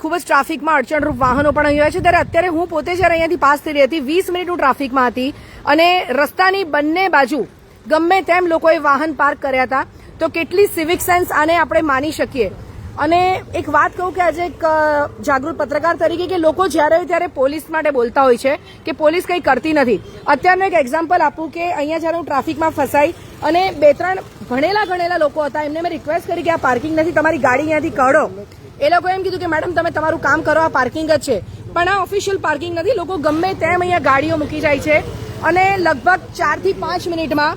ખૂબ જ ટ્રાફિકમાં અડચણરૂપ વાહનો પણ અહીં છે. ત્યારે અત્યારે હું પોતે જ્યારે અહીંયાથી પાસ થઈ રહી હતી, વીસ મિનિટ હું ટ્રાફિકમાં હતી અને રસ્તાની બંને બાજુ ગમે તેમ લોકોએ વાહન પાર્ક કર્યા હતા. તો કેટલી સિવિક સેન્સ આને આપણે માની શકીએ? અને એક વાત કહું કે આજે એક જાગૃત પત્રકાર તરીકે કે લોકો જ્યારે ત્યારે પોલીસ માટે બોલતા હોય છે કે પોલીસ કંઈ કરતી નથી. અત્યારનું એક એક્ઝામ્પલ આપું કે અહીંયા જ્યારે હું ટ્રાફિકમાં ફસાઈ અને બે ત્રણ ભણેલા ગણેલા લોકો હતા, એમને મેં રિક્વેસ્ટ કરી કે આ પાર્કિંગ નથી, તમારી ગાડી અહીંયાથી કાઢો. એ લોકોએ એમ કીધું કે, મેડમ, તમે તમારું કામ કરો, આ પાર્કિંગ જ છે. પણ આ ઓફિશિયલ પાર્કિંગ નથી. લોકો ગમે તેમ અહીંયા ગાડીઓ મૂકી જાય છે. અને લગભગ ચારથી પાંચ મિનિટમાં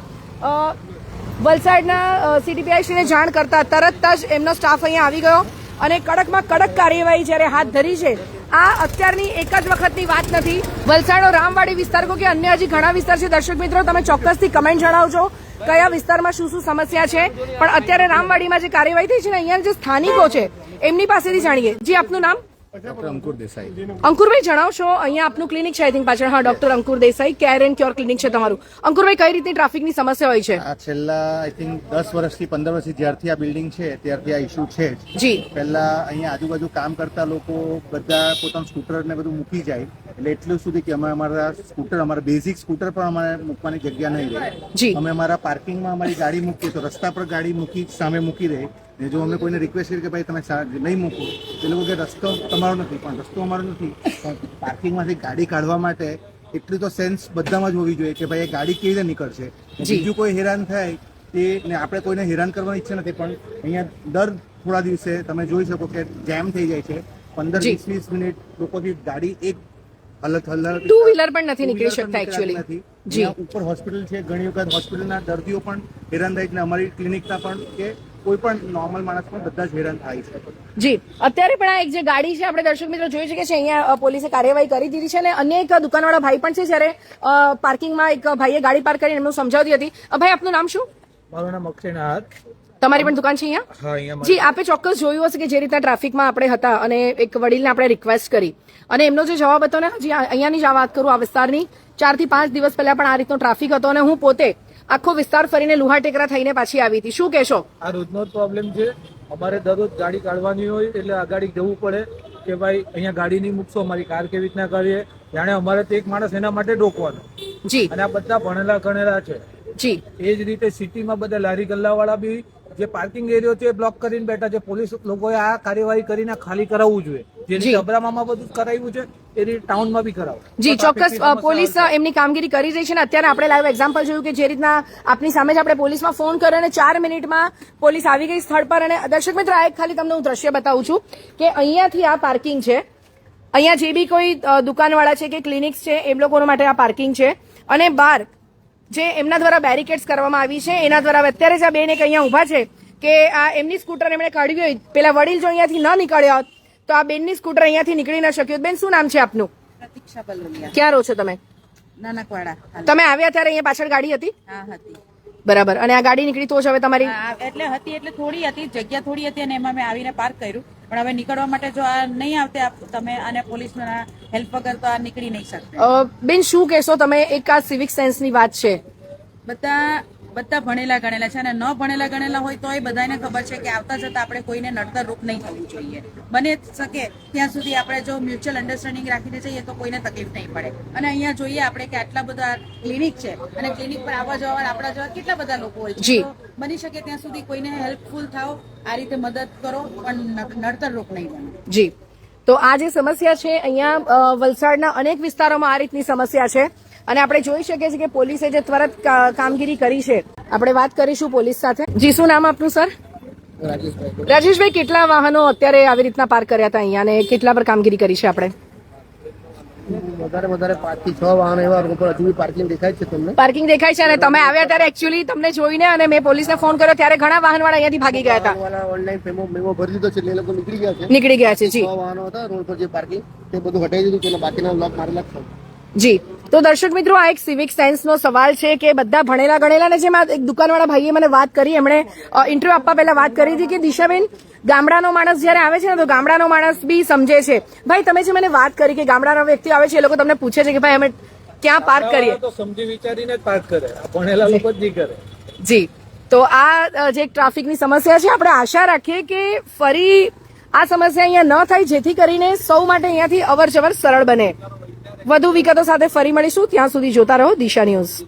વલસાડના સીટીપીઆઈ શ્રીને જાણ કરતા તરત જ એમનો સ્ટાફ અહીંયા આવી ગયો અને કડકમાં કડક કાર્યવાહી જ્યારે હાથ ધરી છે, આ અત્યારની એક જ વખતની વાત નથી. વલસાડનો રામવાડી વિસ્તાર કે અન્ય હજી ઘણા વિસ્તાર છે. દર્શક મિત્રો, તમે ચોક્કસથી કમેન્ટ જણાવજો. કયા વિસ્તારમાં શું શું સમસ્યા છે? પણ અત્યારે રામવાડીમાં જે કાર્યવાહી થઈ છે ને, અહીંયા જે સ્થાનિકો છે, એમની પાસેથી જાણીએ. જી, આપનું નામ? ડોક્ટર અંકુર દેસાઈ. અંકુરભાઈ જણાવશો અહીંયા આપનું ક્લિનિક છે આઈ થિંક પાછળ. હા doctor Ankur Desai care and cure clinic છે તમારું. અંકુરભાઈ કઈ રીતની ટ્રાફિકની સમસ્યા હોય છે? આ છેલ્લા આઈ થિંક દસ વર્ષથી પંદર વર્ષથી જ્યારથી આ બિલ્ડિંગ છે ત્યારથી આ ઇસ્યુ છે જી. પહેલા અહીંયા આજુબાજુ કામ કરતા લોકો બધા પોતાનું સ્કૂટર ને બધું મૂકી જાય. એટલે એટલું સુધી કે અમે અમારા સ્કૂટર અમારા બેઝિક સ્કૂટર પણ અમારે મૂકવાની જગ્યા નહીં રહે. જી. અમે અમારા પાર્કિંગમાં અમારી ગાડી મૂકીએ તો રસ્તા પર ગાડી મૂકી સામે મૂકી દે. ને જો અમે કોઈને રિક્વેસ્ટ કરી કે ભાઈ તમે નહીં મૂકો એ લોકો કે રસ્તો તમારો નથી પણ રસ્તો અમારો નથી. પણ પાર્કિંગમાંથી ગાડી કાઢવા માટે એટલી તો સેન્સ બધામાં જ હોવી જોઈએ કે ભાઈ એ ગાડી કેવી રીતે નીકળશે. બીજું કોઈ હેરાન થાય તે ને આપણે કોઈને હેરાન કરવાની ઈચ્છા નથી પણ અહીંયા દર થોડા દિવસે તમે જોઈ શકો કે જેમ થઈ જાય છે. પંદર વીસ વીસ મિનિટ લોકોથી ગાડી એક હલત હલત ટુ વ્હીલર પણ નથી નીકળી શકતા એકચ્યુઅલી નથી. જી. ઉપર હોસ્પિટલ છે ઘણી વખત હોસ્પિટલના દર્દીઓ પણ હેરાન થાય છે અમારી ક્લિનિકના પણ કે કોઈ પણ નોર્મલ માણસ પણ બધા જ હેરાન થાય છે. જી અત્યારે પણ આ એક જે ગાડી છે આપણે દર્શક મિત્રો જોઈ શકીએ છીએ અહીંયા પોલીસે કાર્યવાહી કરી દીધી છે અને અન્ય એક દુકાનવાળા ભાઈ પણ છે જ્યારે પાર્કિંગમાં એક ભાઈએ ગાડી પાર્ક કરીને એમનું સમજાવતી હતી. ભાઈ આપનું નામ શું? મારું નામ અક્ષય નાહર તમારી પણ દુકાન છે અહીંયા? જી આપે ચોક્કસ જોયું હશે કે જે રીતના ટ્રાફિકમાં આપણે હતા અને એક વડીલને આપણે રિક્વેસ્ટ કરી. અને એમનો જે જવાબ હતો ને હજી અહીંયાની જ આ વાત કરું આ વિસ્તારની. ચારથી પાંચ દિવસ પહેલા પણ આ રીતનો ટ્રાફિક હતો અને હું પોતે આખો વિસ્તાર ફરીને લુહાટેકરા થઈને પાછી આવી હતી. શું કહેશો? આ રોજનો પ્રોબ્લેમ છે. અમારે દરરોજ ગાડી કાઢવાની હોય એટલે આગાડી જવું પડે કે ભાઈ અહીંયા ગાડી નહીં મૂકશો અમારી કાર કેવી રીતના કરીએ જાણે અમારે તો એક માણસ એના માટે ડોકવાનો. જી. અને આ બધા ભણેલા ગણેલા છે. જી. એ જ રીતે સિટીમાં બધા લારી ગલ્લાવાળા બી જે પાર્કિંગ એરિયો છે બ્લોક કરીને બેઠા છે. પોલીસ લોકોએ આ કાર્યવાહી કરીને ખાલી કરાવવું જોઈએ. જે જી. રીતે અબ્રામામાં બધું કરાવ્યું છે. એ રીતે ટાઉનમાં બી કરાવો. જી ચોક્કસ પોલીસ એમની કામગીરી કરી રહી છે ને અત્યારે આપણે લાઈવ એક્ઝામ્પલ જોયું કે જે રીતના આપની સામે જ આપણે પોલીસમાં ફોન કર્યો અને ચાર મિનિટમાં પોલીસ આવી ગઈ સ્થળ પર અને દર્શક મિત્ર આ એક ખાલી તમને હું દ્રશ્ય બતાવું છું કે અહીંયાથી આ પાર્કિંગ છે. અહીંયા જે બી કોઈ દુકાનવાળા છે કે ક્લિનિક્સ છે એમ લોકો માટે આ પાર્કિંગ છે. અને બહાર જે એમના દ્વારા બેરિકેડ્સ કરવામાં આવી છે એના દ્વારા અત્યારે જ આ બેન એક અહીંયા ઊભા છે કે આ એમની સ્કૂટર એમણે કાઢવી હોય પેલા વડીલ જો અહીંયાથી ન નીકળ્યા હોત તો આ બેનની સ્કૂટર અહીંયાથી નીકળી ન શક્યું બેન શું નામ છે આપનું? પ્રતીક્ષા બલોલિયા. ક્યાં રહો છો તમે? નાનકવાડા તમે આવ્યા ત્યારે અહીંયા પાછળ ગાડી હતી? હા હતી. બરાબર. અને આ ગાડી નીકળી તો જ હવે તમારી એટલે હતી એટલે થોડી હતી જગ્યા થોડી હતી અને એમાં મેં આવીને પાર્ક કર્યું. પણ હવે નીકળવા માટે જો આ નહીં આવતે તમે અને પોલીસના હેલ્પ વગર તો આ નીકળી નહીં શકતે. બેન શું કહેશો? તમે એક આ સિવિક સેન્સની વાત છે. બધા બધા ભણેલા ગણેલા છે અને ન ભણેલા ગણેલા હોય તો એ બધાને ખબર છે કે આવતા જતા આપણે કોઈને નડતર રૂપ નહીં થવું જોઈએ. બને શકે ત્યાં સુધી આપણે જો મ્યુચ્યુઅલ અન્ડરસ્ટેન્ડિંગ રાખીને જઈએ તો કોઈને તકલીફ નહીં પડે. અને અહીંયા જોઈએ આપણે કે આટલા બધા ક્લિનિક છે અને ક્લિનિક પર આવવા જવા આપણા જેવા કેટલા બધા લોકો હોય છે. જી. બની શકે ત્યાં સુધી કોઈને હેલ્પફુલ થાવ આ રીતે મદદ કરો પણ નડતર રૂપ નહીં બને. જી. તો આ જે સમસ્યા છે અહીંયા વલસાડના અનેક વિસ્તારોમાં આ રીતની સમસ્યા છે. અને આપણે જોઈ શકીએ છીએ કે પોલીસે જે ત્વરત કામગીરી કરી છે આપણે વાત કરીશું પોલીસ સાથે. જી શું નામ આપનું સર? રાજેશભાઈ. કેટલા વાહનો અત્યારે આવી રીતના પાર્ક કર્યા હતા અહીંયા અને કેટલા પર કામગીરી કરી છે આપણે? વધારે વધારે પાંચથી છ વાહન એવા હજુ પાર્કિંગ દેખાય છે તમને? પાર્કિંગ દેખાય છે અને તમે આવ્યા ત્યારે એકચ્યુઅલી તમને જોઈને અને મેં પોલીસને ફોન કર્યો ત્યારે ઘણા વાહનવાળા અહીંયાથી ભાગી ગયા હતા. ઓનલાઈન મેમો મેમો ભરી દીધો છે એ લોકો નીકળી ગયા છે. નીકળી ગયા છે જી. છ વાહનો હતા રોડ પર જે પાર્કિંગ તે બધું હટાઈ દીધું છે બાકીના બ્લોક મારેલા છે. જી. તો દર્શક મિત્રો આ એક સિવિક સાયન્સનો સવાલ છે કે બધા ભણેલા ગણેલા ને જેમાં એક દુકાનવાળા ભાઈએ મને વાત કરી એમણે ઇન્ટરવ્યુ આપવા પહેલા વાત કરી હતી કે દિશાબેન ગામડાનો માણસ જ્યારે આવે છે ને તો ગામડાનો માણસ બી સમજે છે. ભાઈ તમે જે મને વાત કરી કે ગામડાના વ્યક્તિ આવે છે એ લોકો તમને પૂછે છે કે ભાઈ અમે ક્યાં પાર્ક કરીએ? તો સમજી વિચારીને જ પાર્ક કરે. ભણેલા લોકો જ કરે. જી. તો આ જે ટ્રાફિકની સમસ્યા છે આપણે આશા રાખીએ કે ફરી આ સમસ્યા અહીંયા ન થાય જેથી કરીને સૌ માટે અહીંયાથી અવર જવર સરળ બને. વધુ વિગતો સાથે ફરી મળીશું. ત્યાં સુધી જોતા રહો દિશા ન્યૂઝ.